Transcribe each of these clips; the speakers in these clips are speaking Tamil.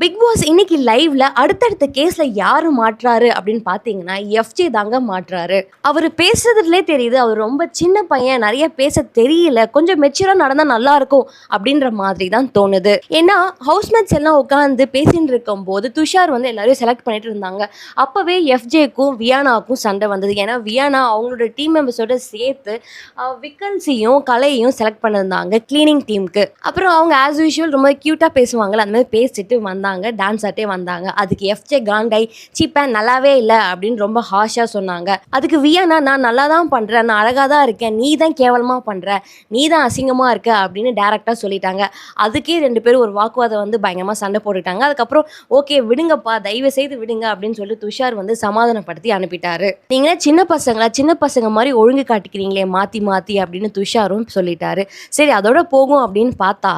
பிக் பாஸ் இன்னைக்கு லைவ்ல அடுத்தடுத்த கேஸ்ல யாரு மாற்றாரு அப்படின்னு பாத்தீங்கன்னா எஃப்ஜே தாங்க மாற்றாரு. அவர் பேசுறதுலே தெரியுது அவர் ரொம்ப சின்ன பையன் நிறைய பேச தெரியல கொஞ்சம் மெச்சூரா நடந்தா நல்லா இருக்கும் அப்படின்ற மாதிரி தான் தோணுது. ஏன்னா ஹவுஸ்மேட்ஸ் எல்லாம் உட்காந்து பேசிட்டு இருக்கும் போது துஷார் வந்து எல்லாரையும் செலக்ட் பண்ணிட்டு இருந்தாங்க. அப்பவே எஃப்ஜேக்கும் வியானாக்கும் சண்டை வந்தது. ஏன்னா வியானா அவங்களோட டீம் மெம்பர்ஸோட சேர்த்து விக்கன்சியும் கலையும் கலையையும் செலக்ட் பண்ணிருந்தாங்க கிளீனிங் டீமுக்கு அப்புறம் அவங்க ஆஸ் யூஷுவல் ரொம்ப க்யூட்டாக பேசுவாங்கல்ல அந்த மாதிரி பேசிட்டு வந்தாங்க. டான்ஸ் ஆட்டே வந்தாங்க. அதுக்கு எஃப்ஜே காண்டை சீப்பேன் நல்லாவே இல்லை அப்படின்னு ரொம்ப ஹாஷாக சொன்னாங்க. அதுக்கு வியானா நான் நல்லா தான் பண்ணுறேன் நான் அழகாக தான் இருக்கேன் நீ தான் கேவலமாக பண்ணுற நீ தான் அசிங்கமாக இருக்க அப்படின்னு டேரெக்டாக சொல்லிட்டாங்க. அதுக்கே ரெண்டு பேரும் ஒரு வாக்குவாதம் வந்து பயங்கரமாக சண்டை போட்டுட்டாங்க. அதுக்கப்புறம் ஓகே விடுங்கப்பா தயவு செய்து விடுங்க அப்படின்னு சொல்லி துஷார் வந்து சமாதானப்படுத்தி அனுப்பிட்டாரு. நீங்களே சின்ன பசங்களா சின்ன பசங்க மாதிரி ஒழுங்கு காட்டிக்கிறீங்களே மாற்றி மாற்றி அப்படின்னு துஷாரும் சொல்லிட்டாரு. சரி அதோட போகும் அப்படின்னு பார்த்தா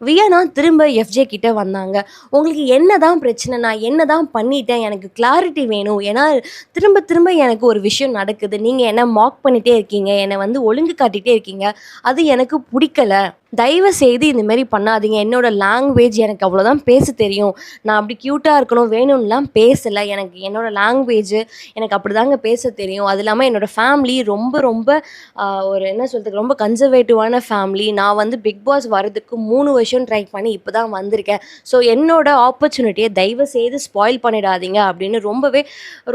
வியனா திரும்ப எஃப்ஜே கிட்ட வந்தாங்க. உங்களுக்கு என்ன தான் பிரச்சனை? நான் என்ன தான் பண்ணிட்டேன்? எனக்கு கிளாரிட்டி வேணும். ஏன்னா திரும்ப திரும்ப எனக்கு ஒரு விஷயம் நடக்குது. நீங்கள் என்ன மாக் பண்ணிகிட்டே இருக்கீங்க. என்னை வந்து ஒழுங்கு காட்டிகிட்டே இருக்கீங்க. அது எனக்கு பிடிக்கல. தயவு செய்து இந்தமாரி பண்ணாதீங்க. என்னோட லாங்குவேஜ் எனக்கு அவ்வளோதான் பேச தெரியும். நான் அப்படி க்யூட்டாக இருக்கணும் வேணும்லாம் பேசலை. எனக்கு என்னோட லாங்குவேஜ் எனக்கு அப்படி தாங்க பேச தெரியும். அது இல்லாமல் என்னோடய ஃபேமிலி ரொம்ப ரொம்ப ஒரு என்ன சொல்கிறதுக்கு ரொம்ப கன்சர்வேட்டிவான ஃபேமிலி நான் வந்து பிக் பாஸ் வரதுக்கு மூணு வருஷம் ட்ரை பண்ணி இப்போ தான் வந்திருக்கேன். ஸோ என்னோட ஆப்பர்ச்சுனிட்டியை தயவு செய்து ஸ்பாயில் பண்ணிடாதீங்க அப்படின்னு ரொம்பவே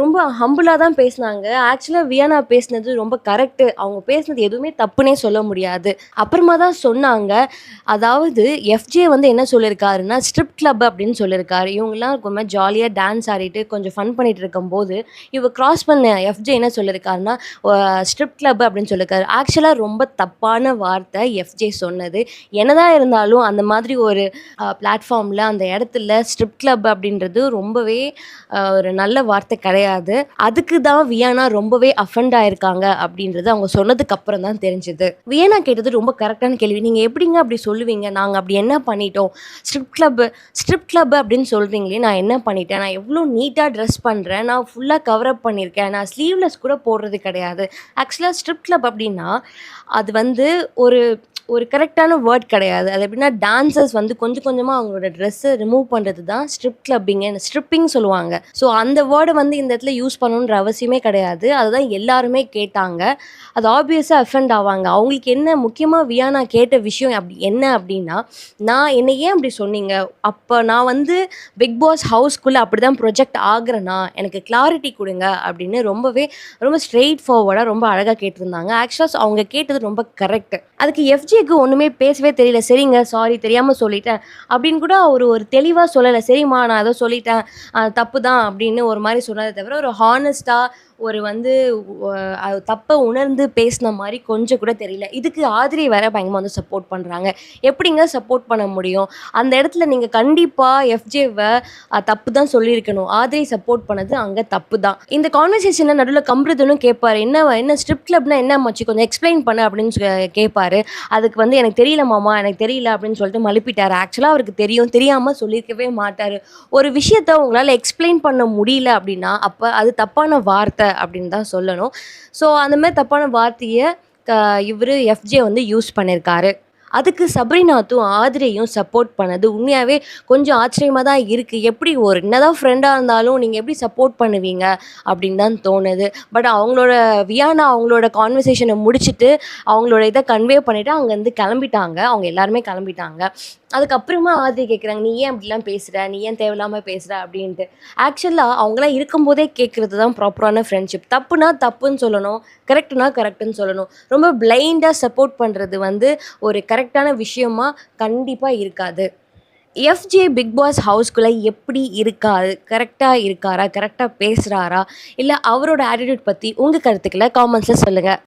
ரொம்ப ஹம்புளாக தான் பேசினாங்க. ஆக்சுவலாக வியானா பேசினது ரொம்ப கரெக்டு அவங்க பேசினது எதுவுமே தப்புனே சொல்ல முடியாது. அப்புறமா தான் சொன்னாங்க. அதாவது எஃப்ஜே வந்து என்ன சொல்லியிருக்காருன்னா ஸ்ட்ரிப் கிளப் அப்படின்னு சொல்லியிருக்காரு. இவங்கெல்லாம் ரொம்ப ஜாலியாக டான்ஸ் ஆடிட்டு கொஞ்சம் ஃபன் பண்ணிட்டு இருக்கும்போது இவ கிராஸ் பண்ண எஃப்ஜே என்ன சொல்லியிருக்காருன்னா ஸ்ட்ரிப் கிளப் அப்படின்னு சொல்லியிருக்காரு. ஆக்சுவலாக ரொம்ப தப்பான வார்த்தை எஃப்ஜே சொன்னது. என்னதான் இருந்தாலும் அந்த மாதிரி ஒரு பிளாட்ஃபார்மில் அந்த இடத்துல ஸ்ட்ரிப் கிளப் அப்படின்றது ரொம்பவே ஒரு நல்ல வார்த்தை கிடையாது. அதுக்கு தான் வியானா ரொம்பவே அஃபண்ட் ஆயிருக்காங்க அப்படின்றது அவங்க சொன்னதுக்கு அப்புறம் தான் தெரிஞ்சது. வியானா கேட்டது ரொம்ப கரெக்டான கேள்வி. நீங்கள் எப்படிங்க அப்படி சொல்லுவீங்க? நாங்கள் அப்படி என்ன பண்ணிட்டோம்? ஸ்ட்ரிப் கிளப்பு ஸ்ட்ரிப் கிளப் அப்படின்னு சொல்கிறீங்களே நான் என்ன பண்ணிட்டேன்? நான் எவ்வளோ நீட்டாக ட்ரெஸ் பண்ணுறேன் நான் ஃபுல்லாக கவர் அப் பண்ணியிருக்கேன். நான் ஸ்லீவ்லெஸ் கூட போடுறது கிடையாது. ஆக்சுவலாக ஸ்ட்ரிப் கிளப் அப்படின்னா அது வந்து ஒரு ஒரு கரெக்டான வேர்ட் கிடையாது. அது எப்படின்னா டான்சர்ஸ் வந்து கொஞ்சம் கொஞ்சமாக அவங்களோட ட்ரெஸ்ஸை ரிமூவ் பண்ணுறது தான் ஸ்ட்ரிப் கிளப்பிங் ஸ்ட்ரிப்பிங் சொல்லுவாங்க. ஸோ அந்த வேர்டை வந்து இந்த இடத்துல யூஸ் பண்ணணுன்ற அவசியமே கிடையாது. அதுதான் எல்லாருமே கேட்டாங்க. அது ஆப்வியஸாக அஃபெண்ட் ஆவாங்க. அவங்களுக்கு என்ன முக்கியமாக வியானா கேட்ட விஷயம் அப்படி என்ன அப்படின்னா நான் என்னை ஏன் அப்படி சொன்னீங்க? அப்போ நான் வந்து பிக் பாஸ் ஹவுஸ்க்குள்ளே அப்படி தான் ப்ரொஜெக்ட் ஆகுறேன்னா எனக்கு கிளாரிட்டி கொடுங்க அப்படின்னு ரொம்பவே ரொம்ப ஸ்ட்ரெயிட் ஃபார்வர்டாக ரொம்ப அழகாக கேட்டிருந்தாங்க. ஆக்சுவலாக அவங்க கேட்டது ரொம்ப கரெக்ட் அதுக்கு விஜய்க்கு ஒன்றுமே பேசவே தெரியல. சரிங்க சாரி தெரியாமல் சொல்லிட்டேன். அப்படின்னு கூட அவர் ஒரு தெளிவாக சொல்லலை. சரிம்மா நான் ஏதோ சொல்லிட்டேன். தப்பு தான் அப்படின்னு ஒரு மாதிரி சொன்னதை தவிர ஒரு ஹானஸ்ட்டாக ஒரு வந்து தப்பை உணர்ந்து பேசின மாதிரி கொஞ்சம் கூட தெரியல. இதுக்கு ஆதிரி வேற பயங்கரமாக வந்து சப்போர்ட் பண்ணுறாங்க எப்படிங்க சப்போர்ட் பண்ண முடியும்? அந்த இடத்துல நீங்கள் கண்டிப்பாக எஃப்ஜேவை தப்பு தான் சொல்லியிருக்கணும். ஆதிரி சப்போர்ட் பண்ணது அங்கே தப்பு தான் இந்த கான்வர்சேஷனில் நடுவில் கம்ருதனும் கேட்பாரு என்ன என்ன ஸ்ட்ரிப் கிளப்னா என்ன மச்சு? கொஞ்சம் எக்ஸ்பிளைன் பண்ண அப்படின்னு சொ- கேட்பாரு அதுக்கு வந்து எனக்கு தெரியல மாமா எனக்கு தெரியல அப்படின்னு சொல்லிட்டு மழுப்பிட்டார். ஆக்சுவலாக அவருக்கு தெரியும். தெரியாமல் சொல்லியிருக்கவே மாட்டார். ஒரு விஷயத்த உங்களால் எக்ஸ்பிளைன் பண்ண முடியல அப்படின்னா அப்போ அது தப்பான வார்த்தை. அப்படின்னு தான் சொல்லணும். ஸோ அந்த மாதிரி தப்பான வார்த்தையை இவர் எஃப்ஜே வந்து யூஸ் பண்ணியிருக்காரு அதுக்கு சப்ரிநாத்தும் ஆதிரையும் சப்போர்ட் பண்ணது. உண்மையாகவே கொஞ்சம் ஆச்சரியமாக தான் இருக்குது எப்படி ஒரு என்னதான் ஃப்ரெண்டாக இருந்தாலும் நீங்கள் எப்படி சப்போர்ட் பண்ணுவீங்க அப்படின்னு தான் தோணுது. பட் அவங்களோட வியானா அவங்களோட கான்வர்சேஷனை முடிச்சுட்டு அவங்களோட இதை கன்வே பண்ணிவிட்டு அங்கேருந்து கிளம்பிட்டாங்க. அவங்க எல்லாருமே கிளம்பிட்டாங்க. அதுக்கப்புறமா ஆதிரி கேட்குறாங்க நீ ஏன் அப்படிலாம் பேசுகிற நீ ஏன் தேவையில்லாமல் பேசுகிற அப்படின்ட்டு. ஆக்சுவலாக அவங்களாம் இருக்கும்போதே கேட்குறது தான் ப்ராப்பரான ஃப்ரெண்ட்ஷிப் தப்புனா தப்புன்னு சொல்லணும் கரெக்டுனா கரெக்டுன்னு சொல்லணும். ரொம்ப பிளைண்டாக சப்போர்ட் பண்ணுறது வந்து ஒரு கரெக்ட் கரெக்டான விஷயமா கண்டிப்பாக இருக்காது. எஃப்ஜே பிக் பாஸ் ஹவுஸ்குள்ளே எப்படி இருக்கா? கரெக்டாக இருக்காரா? கரெக்டாக பேசுகிறாரா இல்லை அவரோட ஆட்டிடியூட் பற்றி உங்கள் கருத்துக்களை காமெண்ட்ஸில் சொல்லுங்கள்